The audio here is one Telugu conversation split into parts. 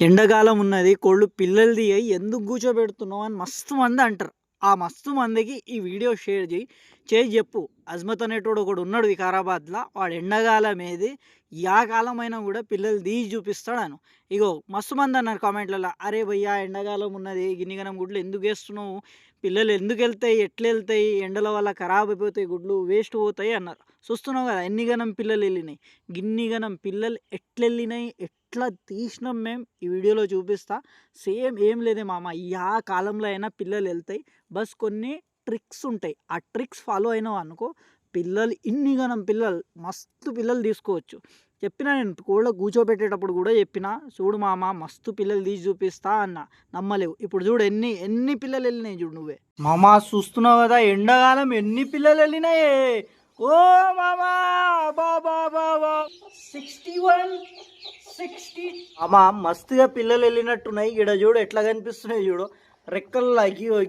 ఎండాకాలం ఉన్నది కోళ్ళు పిల్లలు అయి ఎందుకు కూర్చోబెడుతున్నావు అని మస్తు మంది అంటారు. ఆ మస్తు మందికి ఈ వీడియో షేర్ చేయి. చేయి చెప్పు. అజ్మత్ అనేటోడు ఒకడు ఉన్నాడు వికారాబాద్లో. వాడు ఎండాకాలం ఏది యా కాలమైనా కూడా పిల్లలు తీసి చూపిస్తాడు ఇగో మస్తు మంది అన్నారు కామెంట్లలో అరే భయ్యా ఎండాకాలం ఉన్నది గిన్నెగనం గుడ్లు ఎందుకు వేస్తున్నావు? పిల్లలు ఎందుకు వెళ్తాయి ఎట్లా వెళ్తాయి? ఎండల వల్ల ఖరాబ్ అయిపోతాయి గుడ్లు వేస్ట్ పోతాయి అన్నారు. చూస్తున్నావు కదా ఎన్ని గనం పిల్లలు వెళ్ళినాయి గిన్ని గనం పిల్లలు ఎట్లా వెళ్ళినాయి ఎట్లా తీసినాం మేము ఈ వీడియోలో చూపిస్తా. సేమ్ ఏం లేదే మామ యా కాలంలో అయినా పిల్లలు వెళ్తాయి బస్ కొన్ని ట్రిక్స్ ఉంటాయి. ఆ ట్రిక్స్ ఫాలో అయినావు అనుకో పిల్లలు ఇన్ని గనం పిల్లలు మస్తు పిల్లలు తీసుకోవచ్చు. చెప్పిన నేను కోళ్ళ కూర్చోబెట్టేటప్పుడు కూడా చెప్పిన చూడు మామ మస్తు పిల్లలు తీసి చూపిస్తా అన్న. నమ్మలేవు. ఇప్పుడు చూడు ఎన్ని ఎన్ని పిల్లలు వెళ్ళినాయి చూడు నువ్వే. మామ చూస్తున్నావు కదా ఎండాకాలం ఎన్ని పిల్లలు వెళ్ళినాయి ఓ మామా బాబా బాబా సిక్స్టీ వన్ సిక్స్టీ. అమ్మా మస్తుగా పిల్లలు వెళ్ళినట్టున్నాయి. గీడ చూడు ఎట్లా కనిపిస్తున్నాయి చూడు. రెక్కల్లో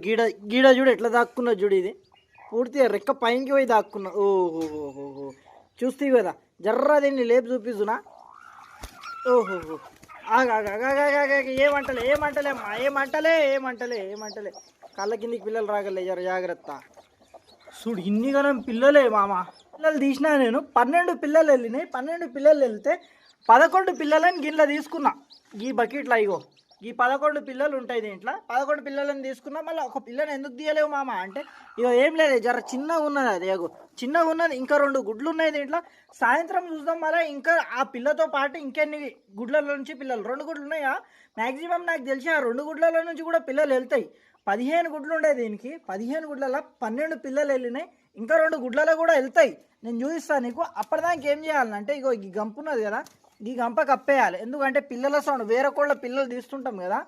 గీడ గీడ చూడు ఎట్లా దాక్కున్నది చూడు ఇది. పూర్తిగా రెక్క పైకి పోయి దాక్కున్నా. ఓహో చూస్తే కదా జర్రా దీన్ని లేపు చూపిస్తున్నా. ఓహో ఏమంటలే ఏమంటలే అమ్మా ఏమంటలే ఏమంటలే ఏమంటలే కళ్ళ కిందికి పిల్లలు రాగలే జర జాగ్రత్త. చూడు ఇన్ని గనం పిల్లలే మామ. పిల్లలు తీసినా నేను పన్నెండు పిల్లలు వెళ్ళినాయి. పన్నెండు పిల్లలు వెళ్తే పదకొండు పిల్లలని గిన్నె తీసుకున్నా. ఈ బకెట్లో ఇగో ఈ పదకొండు పిల్లలు ఉంటాయి దీంట్లో. పదకొండు పిల్లలను తీసుకున్నా మళ్ళీ ఒక పిల్లని ఎందుకు తీయలేవు మామ? అంటే ఇగో ఏం లేదు జర చిన్నగా ఉన్నది అది అగో చిన్నగా ఉన్నది ఇంకా రెండు గుడ్లు ఉన్నాయి దీంట్లో. సాయంత్రం చూద్దాం మళ్ళీ ఇంకా ఆ పిల్లతో పాటు ఇంకెన్ని గుడ్ల నుంచి పిల్లలు? రెండు గుడ్లు ఉన్నాయా? మ్యాక్సిమం నాకు తెలిసి ఆ రెండు గుడ్ల నుంచి కూడా పిల్లలు వెళ్తాయి. పదిహేను గుడ్లు ఉండే దీనికి. పదిహేను గుడ్లలో పన్నెండు పిల్లలు వెళ్ళినాయి. ఇంకా రెండు గుడ్లలో కూడా వెళ్తాయి. నేను చూపిస్తాను నీకు. అప్పటిదానికి ఏం చేయాలంటే ఇగో ఈ గంపు ఉన్నది కదా ఈ గంప కప్పేయాలి. ఎందుకంటే పిల్లల సౌండ్ వేరే కోళ్ళ పిల్లలు తీస్తుంటాం కదా.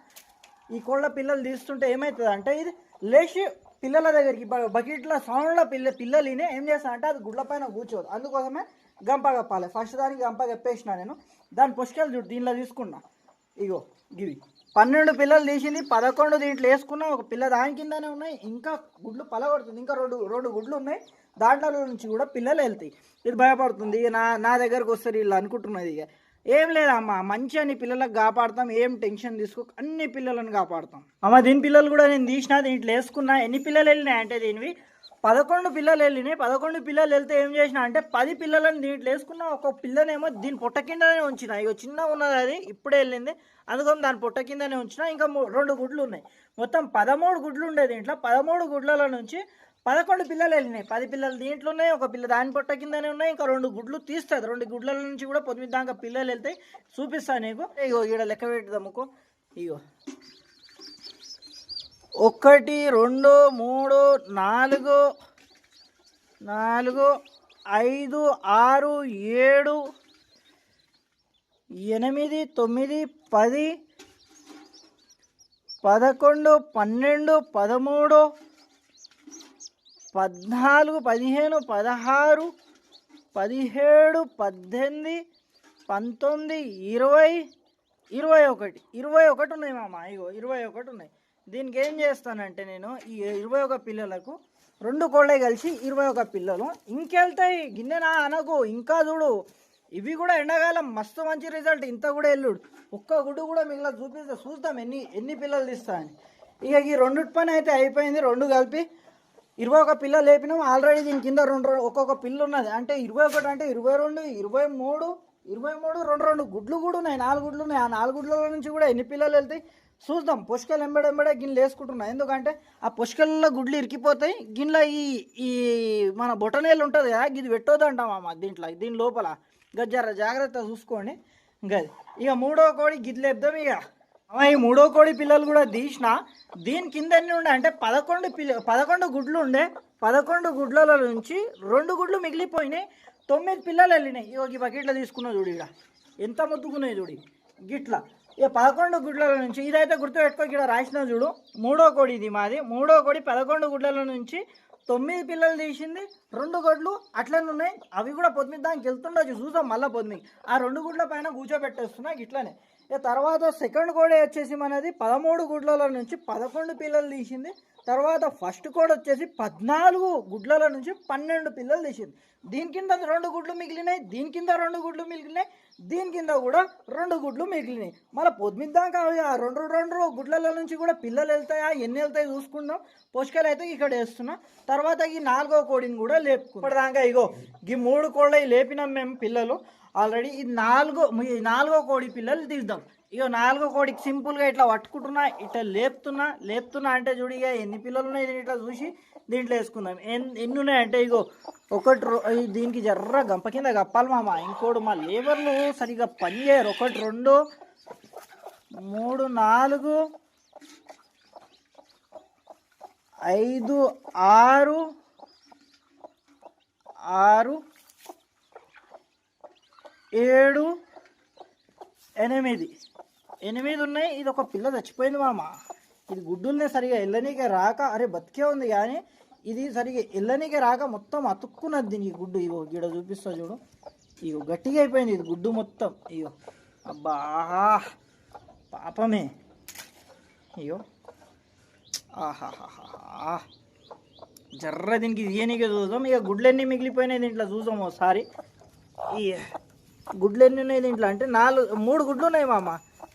ఈ కోళ్ళ పిల్లలు తీస్తుంటే ఏమవుతుంది అంటే ఇది లేచి పిల్లల దగ్గరికి బకెట్లో సౌండ్లో పిల్ల పిల్లలు విని ఏం చేస్తానంటే అది గుడ్ల పైన కూర్చోదు. అందుకోసమే గంప కప్పాలి. ఫస్ట్ దానికి గంప కప్పేసిన నేను. దాని పుష్కలు చూడు దీనిలో తీసుకున్నా. ఇగో గివి పన్నెండు పిల్లలు తీసింది పదకొండు దీంట్లో వేసుకున్నా ఒక పిల్ల దాని కిందనే ఉన్నాయి ఇంకా గుడ్లు పలగొడుతుంది ఇంకా రెండు రెండు గుడ్లు ఉన్నాయి. దాంట్లో నుంచి కూడా పిల్లలు వెళ్తాయి. ఇది భయపడుతుంది ఇక నా నా దగ్గరకు వస్తారు వీళ్ళు అనుకుంటున్నది ఇక. ఏం లేదమ్మా మంచి అని పిల్లలకు కాపాడతాం ఏం టెన్షన్ తీసుకో అన్ని పిల్లలను కాపాడతాం. అమ్మ దీని పిల్లలు కూడా నేను తీసిన దీంట్లో వేసుకున్నా ఎన్ని పిల్లలు వెళ్ళినాయి అంటే దీనివి? పదకొండు పిల్లలు వెళ్ళినాయి. పదకొండు పిల్లలు వెళ్తే ఏం చేసిన అంటే పది పిల్లలను దీంట్లో వేసుకున్న ఒక పిల్లనేమో దీని పొట్ట కిందనే ఉంచిన. ఇక చిన్నగా ఉన్నది అది ఇప్పుడే వెళ్ళింది. అందుకని దాని పొట్ట కిందనే ఉంచిన. ఇంకా రెండు గుడ్లు ఉన్నాయి. మొత్తం పదమూడు గుడ్లు ఉండే దీంట్లో. పదమూడు గుడ్లలో నుంచి పదకొండు పిల్లలు వెళ్ళినాయి. పది పిల్లలు దీంట్లో ఉన్నాయి ఒక పిల్ల దాని పొట్ట కిందనే ఉన్నాయి. ఇంకా రెండు గుడ్లు తీస్తుంది. రెండు గుడ్ల నుంచి కూడా పొద్దున్న దాకా పిల్లలు వెళ్తాయి చూపిస్తాను నీకు. ఇగో ఈడ లెక్క పెట్టుదాముకో ఇగో. ఒకటి రెండు మూడు నాలుగు నాలుగు ఐదు ఆరు ఏడు ఎనిమిది తొమ్మిది పది పదకొండు పన్నెండు పదమూడు పద్నాలుగు పదిహేను పదహారు పదిహేడు పద్దెనిమిది పంతొమ్మిది ఇరవై ఇరవై ఒకటి ఇరవై ఒకటి ఉన్నాయి మామ ఇగో ఇరవై ఒకటి ఉన్నాయి. దీనికి ఏం చేస్తానంటే నేను ఈ ఇరవై ఒక పిల్లలకు రెండు కోళ్ళే కలిసి ఇరవై ఒక పిల్లలు. ఇంకెళ్తాయి గిన్నెనా అనకు ఇంకా చూడు. ఇవి కూడా ఎండాకాలం మస్తు మంచి రిజల్ట్. ఇంత కూడా ఎల్లుడు. ఒక్క గుడ్డు కూడా మిగిలిన చూపిస్తే చూద్దాం ఎన్ని ఎన్ని పిల్లలు తీస్తా అని. ఇక ఈ రెండు పని అయితే అయిపోయింది రెండు కలిపి ఇరవై ఒక పిల్ల లేపినాం. ఆల్రెడీ దీని కింద రెండు రెండు- ఒక్కొక్క పిల్ల ఉన్నది. అంటే ఇరవై ఒకటి అంటే ఇరవై రెండు ఇరవై మూడు ఇరవై మూడు రెండు రెండు గుడ్లు కూడా ఉన్నాయి. నాలుగు గుడ్లు ఉన్నాయి. ఆ నాలుగు గుడ్ల నుంచి కూడా ఎన్ని పిల్లలు వెళ్తాయి? చూద్దాం. పుష్కలు ఎంబడెంబడే గిన్నెలు వేసుకుంటున్నాయి ఎందుకంటే ఆ పుష్కల్లో గుడ్లు ఇరికిపోతాయి. గిన్నెలో ఈ ఈ మన బొటనేలు ఉంటుంది కదా ఇది పెట్టొద్దంటాం అమ్మ దీంట్లో దీని లోపల. గజ్జర జాగ్రత్త చూసుకోండి. గది ఇక మూడో కోడి గిద్లు ఇక. ఈ మూడో కోడి పిల్లలు కూడా తీసిన దీని కింద ఎన్ని ఉండే అంటే పదకొండు పిల్ల పదకొండు గుడ్లు ఉండే. పదకొండు గుడ్ల నుంచి రెండు గుడ్లు మిగిలిపోయినాయి. తొమ్మిది పిల్లలు వెళ్ళినాయి. ఇక ఈ బకెట్లో తీసుకున్నా చూడు ఇక ఎంత ముద్దుకున్నాయి చూడు. గిట్ల. ఇక పదకొండు గుడ్ల నుంచి ఇదైతే గుర్తుపెట్టుకో ఇక్కడ రాసిన చూడు. మూడో కోడి ఇది మాది. మూడో కోడి పదకొండు గుడ్ల నుంచి తొమ్మిది పిల్లలు తీసింది. రెండు గుడ్లు అట్లనే ఉన్నాయి. అవి కూడా పొద్దుమి దానికి వెళ్తుండొచ్చు. చూసాం మళ్ళీ పొద్దుమి ఆ రెండు గుడ్ల పైన కూర్చోబెట్టేస్తున్నా ఇట్లనే. ఇక తర్వాత సెకండ్ కోడి వచ్చేసి మనది పదమూడు గుడ్లలో నుంచి పదకొండు పిల్లలు తీసింది. తర్వాత ఫస్ట్ కోడ్ వచ్చేసి పద్నాలుగు గుడ్లల నుంచి పన్నెండు పిల్లలు తీసింది. దీని కింద రెండు గుడ్లు మిగిలినాయి దీని కింద రెండు గుడ్లు మిగిలినాయి దీని కింద కూడా రెండు గుడ్లు మిగిలినాయి. మళ్ళీ పొద్దుమిద్దాక ఆ రెండు రెండు గుడ్లల నుంచి కూడా పిల్లలు వెళ్తాయా ఎన్ని వెళ్తాయి చూసుకుందాం. పోషకాలు అయితే ఇక్కడ వేస్తున్నాం. తర్వాత ఈ నాలుగో కోడిని కూడా లేపుకున్నాం ఇప్పటిదాకా ఇగో ఈ మూడు కోళ్ళ లేపినాం మేము పిల్లలు. ఆల్రెడీ ఈ నాలుగో ఈ నాలుగో కోడి పిల్లలు తీద్దాం. ఇక నాలుగో కోడికి సింపుల్గా ఇట్లా పట్టుకుంటున్నా ఇట్లా లేపుతున్నా లేపుతున్నా అంటే చూడు ఇక ఎన్ని పిల్లలు ఉన్నాయి ఇట్లా చూసి దీంట్లో వేసుకుందాం. ఎన్ ఎన్ని ఉన్నాయంటే ఇగో ఒకటి దీనికి జర్ర గంప కింద కప్పాలి మామ. ఇంకోటి మా లేబర్లు సరిగ్గా పని చేయరు. ఒకటి రెండు మూడు నాలుగు ఐదు ఆరు ఆరు ఏడు ఎనిమిది. ఎనిమిది ఉన్నాయి ఇది ఒక పిల్ల చచ్చిపోయింది మామ. ఇది గుడ్డుల్ని సరిగా ఎల్లనీకే రాక అరే బతికే ఉంది కానీ ఇది సరిగా ఎల్లనీకే రాక మొత్తం అతుక్కున్నది దీనికి గుడ్డు. ఇగో గిడ చూపిస్తా చూడు. ఇగో గట్టిగా అయిపోయింది ఇది గుడ్డు మొత్తం. ఇగో అబ్బా పాపమే. అయ్యో ఆహాహాహా. జర్ర దీనికి తీయనీకే చూద్దాం. ఇక గుడ్లన్నీ మిగిలిపోయినాయి దీంట్లో చూద్దాం ఒకసారి ఈ గుడ్లు ఎన్ని ఉన్నాయి దీంట్లో? అంటే నాలుగు మూడు గుడ్లు ఉన్నాయి మామ.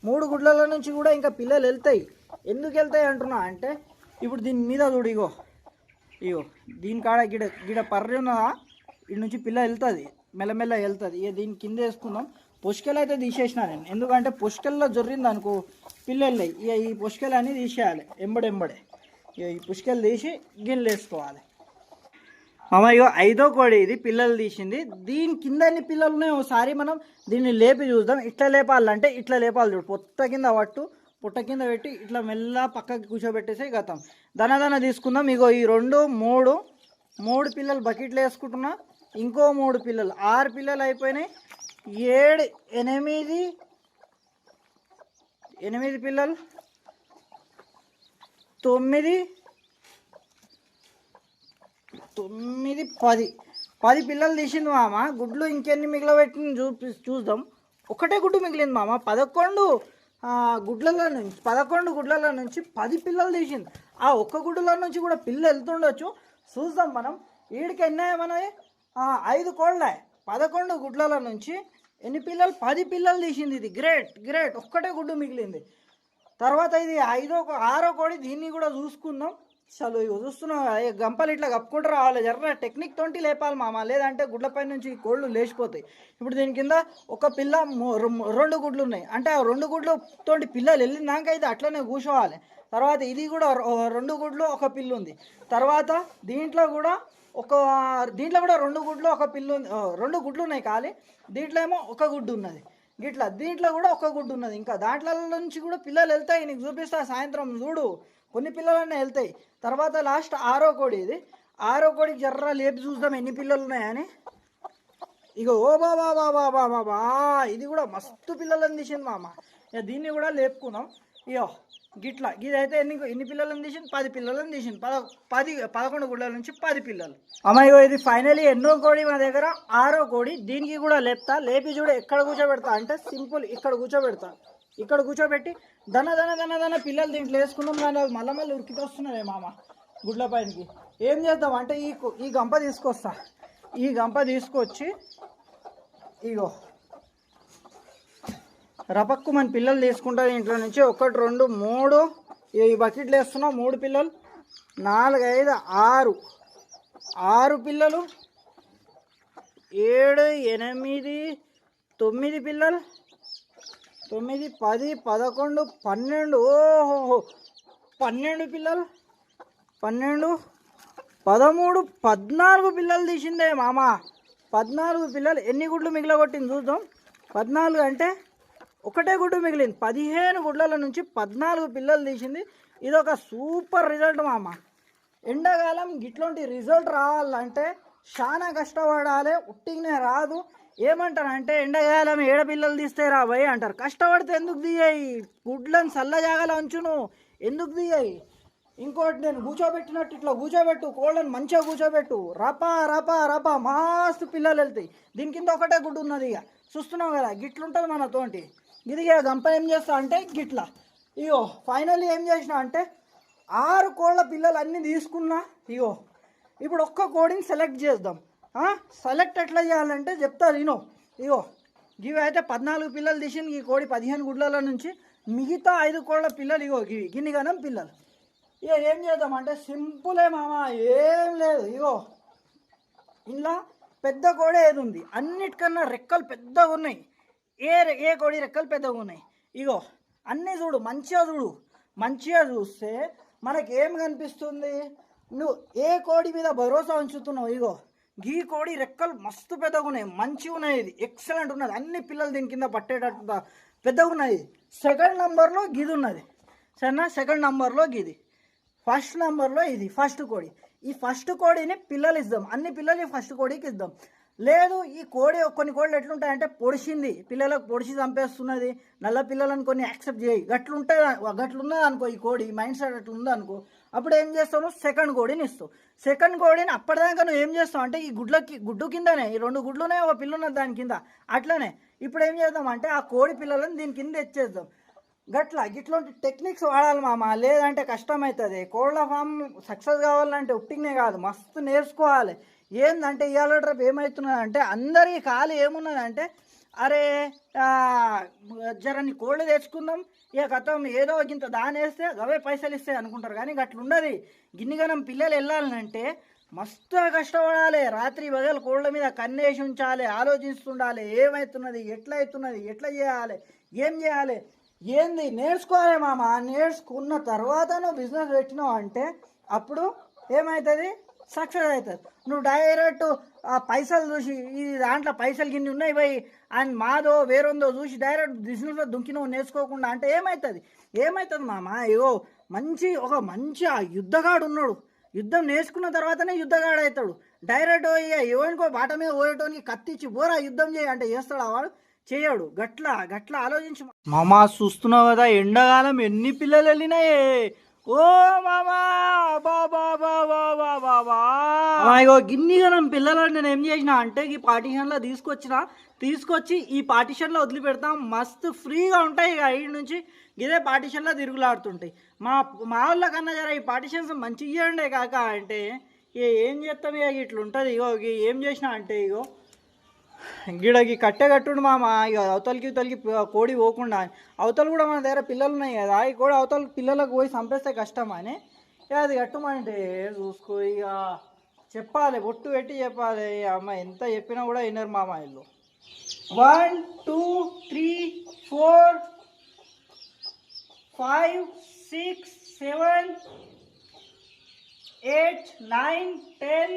మూడు గుడ్లలో నుంచి కూడా ఇంకా పిల్లలు వెళ్తాయి. ఎందుకు వెళ్తాయి అంటున్నా? అంటే ఇప్పుడు దీని మీద చూడు ఇగో. ఇగో దీని కాడ గిడ గిడ పర్రి ఉన్నదా? ఇటు నుంచి పిల్ల వెళ్తుంది. మెల్లమెల్ల వెళ్తుంది. ఇక దీని కింద వేసుకుందాం. పుష్కలు అయితే తీసేసిన నేను. ఎందుకంటే పుష్కల్లో జొర్రింది అనుకో పిల్ల ఇక ఈ పుష్కలు అన్నీ తీసేయాలి. ఎంబడెంబడే. ఇక ఈ పుష్కలు తీసి గిన్నెలు వేసుకోవాలి. అమ్మ ఐదో కోడి ఇది పిల్లలు తీసింది. దీని కింద అన్ని పిల్లలు ఒకసారి మనం దీన్ని లేపి చూద్దాం. ఇట్లా లేపాలంటే ఇట్లా లేపాలి చూడు. పొట్ట కింద పట్టు పుట్ట కింద పెట్టి ఇట్లా మెల్ల పక్కకి కూర్చోబెట్టేసి గతం దన దన తీసుకుందాం. ఇగో ఈ రెండు మూడు మూడు పిల్లలు బకెట్లు వేసుకుంటున్నా ఇంకో మూడు పిల్లలు. ఆరు పిల్లలు అయిపోయినాయి. ఏడు ఎనిమిది ఎనిమిది పిల్లలు. తొమ్మిది తొమ్మిది పది. పది పిల్లలు తీసింది మామ. గుడ్లు ఇంకెన్ని మిగిలబెట్టింది చూపి చూద్దాం. ఒకటే గుడ్డు మిగిలింది మామ. పదకొండు గుడ్లలో నుంచి పదకొండు గుడ్లలో నుంచి పది పిల్లలు తీసింది ఆ ఒక్క గుడ్డులో నుంచి కూడా పిల్లలు వెళ్తుండొచ్చు. చూద్దాం మనం. వీడికి ఎన్నాయి మనది ఐదు కోళ్ళే పదకొండు గుడ్లలో నుంచి ఎన్ని పిల్లలు? పది పిల్లలు తీసింది ఇది. Great great. ఒక్కటే గుడ్డు మిగిలింది. తర్వాత ఇది ఐదో ఆరో కోడి దీన్ని కూడా చూసుకుందాం. అసలు ఇవి చూస్తున్నాం కదా, గంపలు ఇట్లా కప్పుకుంటూ రావాలి. జర్ర టెక్నిక్ తోటి లేపాలి మామ. లేదంటే గుడ్లపై నుంచి ఈ కోళ్ళు లేచిపోతాయి. ఇప్పుడు దీని కింద ఒక పిల్ల రెండు గుడ్లు ఉన్నాయి. అంటే ఆ రెండు గుడ్లు తోటి పిల్లలు వెళ్ళినాక అయితే అట్లనే కూర్చోవాలి. తర్వాత ఇది కూడా రెండు గుడ్లు ఒక పిల్లు ఉంది. తర్వాత దీంట్లో కూడా ఒక దీంట్లో కూడా రెండు గుడ్లు ఒక పిల్లు ఉంది. రెండు గుడ్లు ఉన్నాయి ఖాళీ దీంట్లో ఏమో ఒక గుడ్డు ఉన్నది. గిట్లా దీంట్లో కూడా ఒక గుడ్డు ఉన్నది. ఇంకా దాంట్లో నుంచి కూడా పిల్లలు వెళ్తాయి. నీకు చూపిస్తా సాయంత్రం. చూడు. కొన్ని పిల్లలన్నీ వెళ్తాయి. తర్వాత లాస్ట్ ఆరో కోడి ఇది. ఆరో కోడికి జర్ర లేపి చూద్దాం ఎన్ని పిల్లలు ఉన్నాయని. ఇగో ఓ బాబా బాబా బాబా బా ఇది కూడా మస్తు పిల్లలను తీసింది మామ. ఇక దీన్ని కూడా లేపుకుందాం. ఇగో గిట్లా. ఇదైతే ఎన్ని ఎన్ని పిల్లలను తీసింది? పది పిల్లలను తీసింది. పద పది పదకొండు గుడ్ల నుంచి పది పిల్లలు. అమ్మాయిగో ఇది ఫైనలీ ఎన్నో కోడి మా దగ్గర. ఆరో కోడి. దీనికి కూడా లేపుతా. లేపి చూడ ఎక్కడ కూర్చోబెడతా అంటే సింపుల్ ఇక్కడ కూర్చోబెడతా. ఇక్కడ కూర్చోబెట్టి దన దన దన దన పిల్లలు దీంట్లో వేసుకున్నాం కానీ అవి మళ్ళీ మళ్ళీ ఉరికితే వస్తున్నాయి మామ. గుడ్ల పైనకి. ఏం చేద్దాం? అంటే ఈ ఈ గంప తీసుకొస్తా. ఈ గంప తీసుకొచ్చి ఇగో. రపక్కు మన పిల్లలు తీసుకుంటారు ఇంట్లో నుంచి. ఒకటి రెండు మూడు. ఈ బకెట్లు వేస్తున్నాం. మూడు పిల్లలు. నాలుగు ఐదు ఆరు. ఆరు పిల్లలు. ఏడు ఎనిమిది తొమ్మిది పిల్లలు. తొమ్మిది పది పదకొండు పన్నెండు ఓహో పన్నెండు పిల్లలు పన్నెండు పదమూడు పద్నాలుగు పిల్లలు తీసిందే మామ. పద్నాలుగు పిల్లలు ఎన్ని గుడ్లు మిగిలగొట్టింది చూద్దాం. పద్నాలుగు అంటే ఒకటే గుడ్డు మిగిలింది. పదిహేను గుడ్ల నుంచి పద్నాలుగు పిల్లలు తీసింది. ఇది ఒక సూపర్ రిజల్ట్ మామ. ఎండాకాలం ఇట్లాంటి రిజల్ట్ రావాలంటే చాలా కష్టపడాలి ఉట్టిగానే రాదు. ఏమంటారు? అంటే ఎండాకాలం ఏడ పిల్లలు తీస్తే రా భయ్ అంటారు. కష్టపడితే ఎందుకు తీయాయి? గుడ్లను చల్లజాగల ఉంచును. ఎందుకు తీయాయి? ఇంకోటి నేను కూర్చోబెట్టినట్టు ఇట్లా కూర్చోబెట్టు కోళ్ళని మంచిగా కూర్చోబెట్టు. రపా రపా రపా మస్తు పిల్లలు వెళ్తాయి. దీని కింద ఒకటే గుడ్డు ఉన్నది ఇక. చూస్తున్నాం కదా గిట్లుంటుంది మనతోటి ఇది ఇక గంప ఏం చేస్తా అంటే గిట్లా. ఇగో ఫైనల్లీ ఏం చేసిన అంటే ఆరు కోళ్ళ పిల్లలు అన్నీ తీసుకున్నా ఇగో. ఇప్పుడు ఒక్క కోడిని సెలెక్ట్ చేద్దాం. సెలెక్ట్ ఎట్లా చేయాలంటే చెప్తా నేను ఇగో ఇవి అయితే పద్నాలుగు పిల్లలు తీసింది ఈ కోడి పదిహేను గుడ్ల నుంచి మిగతా ఐదు కోళ్ళ పిల్లలు ఇగో ఇవి గిన్ని గనం పిల్లలు. ఇక ఏం చేద్దామంటే సింపులే మామ ఏం లేదు ఇగో. ఇలా పెద్ద కోడి ఏది ఉంది? అన్నిటికన్నా రెక్కలు పెద్దగా ఉన్నాయి. ఏ రె- ఏ కోడి రెక్కలు పెద్దగా ఉన్నాయి? ఇగో అన్నీ చూడు మంచిగా చూడు. మంచిగా చూస్తే మనకి ఏం కనిపిస్తుంది? నువ్వు ఏ కోడి మీద భరోసా ఉంచుతున్నావు ఇగో? గీ కోడి రెక్కలు మస్తు పెద్దగా ఉన్నాయి మంచిగా ఉన్నాయి ఇది. ఎక్సలెంట్ ఉన్నది. అన్ని పిల్లలు దీని కింద పట్టేటట్టు పెద్దగున్నాయి. పెద్దగా ఉన్నాయి సెకండ్ నంబర్లో గిది ఉన్నది. సరేనా? సెకండ్ నంబర్లో గిది. ఫస్ట్ నెంబర్లో ఇది ఫస్ట్ కోడి. ఈ ఫస్ట్ కోడిని పిల్లలు ఇద్దాం. అన్ని పిల్లలు ఈ ఫస్ట్ కోడికి ఇద్దాం. లేదు ఈ కోడి కొన్ని కోళ్ళు ఎట్లుంటాయంటే పొడిచింది. పిల్లలకు పొడిచి చంపేస్తున్నది. నల్ల పిల్లలను కొన్ని యాక్సెప్ట్ చేయి. గట్లుంటాయి గట్లున్నది అనుకో ఈ కోడి. మైండ్ సెట్ అట్లా అనుకో. అప్పుడు ఏం చేస్తావు సెకండ్ కోడిని ఇస్తావు. సెకండ్ కోడిని అప్పటిదాకా నువ్వు ఏం చేస్తావు అంటే ఈ గుడ్లకి గుడ్డు కిందనే ఈ రెండు గుడ్లునే ఒక పిల్ల ఉన్నది దాని కింద. అట్లనే. ఇప్పుడు ఏం చేద్దాం అంటే ఆ కోడి పిల్లలను దీని కింద తెచ్చేద్దాం గట్లా ఇట్లాంటి టెక్నిక్స్ వాడాలి మామ. లేదంటే కష్టం అవుతుంది కోళ్ళ ఫామ్ సక్సెస్ కావాలంటే ఉప్పింగ్నే కాదు. మస్తు నేర్చుకోవాలి. ఏందంటే ఇవాళ రేపు ఏమవుతున్నదంటే అందరికీ కాలు ఏమున్నదంటే అరే ఆ, జర నీ కోళ్ళు తెచ్చుకుందాం ఇక గతం ఏదో ఇంత దాని వేస్తే అవే పైసలు ఇస్తాయి అనుకుంటారు. కానీ గట్ల ఉండదు పిల్లలు వెళ్ళాలంటే మస్తు కష్టపడాలి. రాత్రి పగలు కోళ్ళ మీద కన్నేసి ఉంచాలి ఆలోచిస్తుండాలి. ఏమవుతున్నది ఎట్లా అవుతున్నది ఎట్లా చేయాలి ఏం చేయాలి. ఏంది నేర్చుకోవాలి మామ. నేర్చుకున్న తర్వాత నువ్వు బిజినెస్ పెట్టినావు అంటే అప్పుడు ఏమవుతుంది సక్సెస్ అవుతుంది. నువ్వు డైరెక్ట్ ఆ పైసలు చూసి ఈ దాంట్లో పైసలు గిన్ని ఉన్నాయి పోయి అండ్ మాదో వేరొందో చూసి డైరెక్ట్ బిజినెస్లో దుంకినవు నేర్చుకోకుండా అంటే ఏమవుతుంది ఏమవుతుంది మామ? ఇగో మంచి ఒక మంచి ఆ యుద్ధగాడు ఉన్నాడు. యుద్ధం నేర్చుకున్న తర్వాతనే యుద్ధగాడు అవుతాడు డైరెక్ట్ ఇక ఎవరికో బాట మీద పోయేటోనికి కత్తిచ్చి పోరా యుద్ధం చేయి అంటే చేస్తాడు వాడు? చేయడు. గట్ల గట్ల ఆలోచించు. మామా చూస్తున్నావు కదా ఎండాకాలం ఎన్ని పిల్లలు వెళ్ళినాయే? ఓ మామా బాబా బాబా బాబా బా ఇగో గిన్నిగనం పిల్లలు నేను ఏం చేసిన అంటే ఈ పార్టీషన్లో తీసుకొచ్చిన తీసుకొచ్చి ఈ పార్టీషన్లో వదిలిపెడతాం. మస్తు ఫ్రీగా ఉంటాయి ఇక ఈ నుంచి. ఇదే పార్టీషన్లో తిరుగులాడుతుంటాయి. మా మా వాళ్ళ కన్నా జర ఈ పార్టీషన్స్ మంచి ఇవ్వండే కాక అంటే ఏం చేస్తాం ఇక ఇట్లుంటుంది ఇగో ఏం చేసినా అంటే ఇగో. గిడకి కట్టె కట్టుడు మామ ఇక అవతలకి ఇవతలకి కోడి పోకుండా. అవతల కూడా మన దగ్గర పిల్లలు ఉన్నాయి కదా ఈ కోడి అవతల పిల్లలకు పోయి చంపేస్తే కష్టం అని. ఇక అది కట్టమంటే చూసుకో ఇక చెప్పాలి బొట్టు పెట్టి చెప్పాలి. అమ్మ ఎంత చెప్పినా కూడా వినరు మామ ఇల్లు one two three four five six seven eight nine ten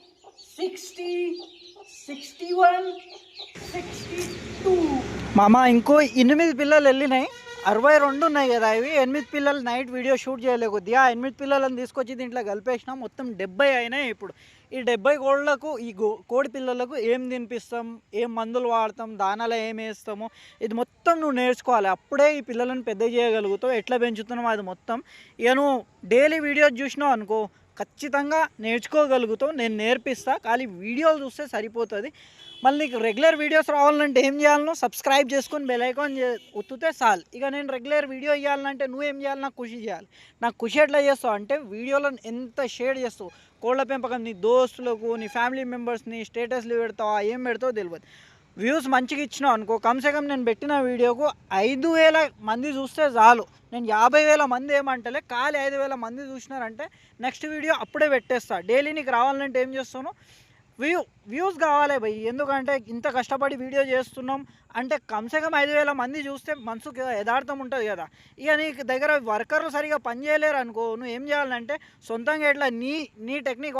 మామ ఇంకో ఎనిమిది పిల్లలు వెళ్ళినాయి. అరవై రెండు ఉన్నాయి కదా ఇవి. ఎనిమిది పిల్లలు నైట్ వీడియో షూట్ చేయలేదు. కొద్దిగా ఆ ఎనిమిది పిల్లలను తీసుకొచ్చి దీంట్లో కలిపేసినాం. మొత్తం డెబ్బై అయినాయి ఇప్పుడు. ఈ డెబ్బై కోళ్ళకు ఈ కోడి పిల్లలకు ఏం తినిపిస్తాం? ఏం మందులు వాడతాం? దానాలు ఏం వేస్తాము? ఇది మొత్తం నువ్వు నేర్చుకోవాలి. అప్పుడే ఈ పిల్లలను పెద్ద చేయగలుగుతావు. ఎట్లా పెంచుతున్నావు? అది మొత్తం. ఇక నువ్వు డైలీ వీడియోస్ చూసినావు అనుకో ఖచ్చితంగా నేర్చుకోగలుగుతావు నేను నేర్పిస్తా. ఖాళీ వీడియోలు చూస్తే సరిపోతుంది. మళ్ళీ నీకు రెగ్యులర్ వీడియోస్ రావాలంటే ఏం చేయాలనో సబ్స్క్రైబ్ చేసుకొని బెల్ ఐకాన్ ఒత్తితే చాలు. ఇక నేను రెగ్యులర్ వీడియో ఇవ్వాలంటే నువ్వేం చేయాలి? నాకు ఖుషి చేయాలి. నాకు ఖుషి ఎట్లా చేస్తావు అంటే వీడియోలో ఎంత షేర్ చేస్తావు? కోళ్ళ పెంపకం నీ దోస్తులకు నీ ఫ్యామిలీ మెంబర్స్ని స్టేటస్లు పెడతావా? ఏం పెడతావో తెలియదు. వ్యూస్ మంచిగా ఇచ్చినావు అనుకో. కమ్సే కమ్ నేను పెట్టిన వీడియోకు ఐదు వేల మంది చూస్తే చాలు. నేను యాభై వేల మంది ఏమంటలే ఖాళీ ఐదు వేల మంది చూసినారంటే నెక్స్ట్ వీడియో అప్పుడే పెట్టేస్తా. డైలీ నీకు రావాలంటే ఏం చేస్తాను? వ్యూ వ్యూస్ కావాలి భయ్. ఎందుకంటే ఇంత కష్టపడి వీడియో చేస్తున్నాం అంటే కమ్సే కమ్ ఐదు వేల మంది చూస్తే మనసుకు యథార్థం ఉంటుంది కదా. ఇక నీకు దగ్గర వర్కర్లు సరిగా పని చేయలేరు అనుకో నువ్వు ఏం చేయాలంటే సొంతంగా ఎట్లా నీ నీ టెక్నిక్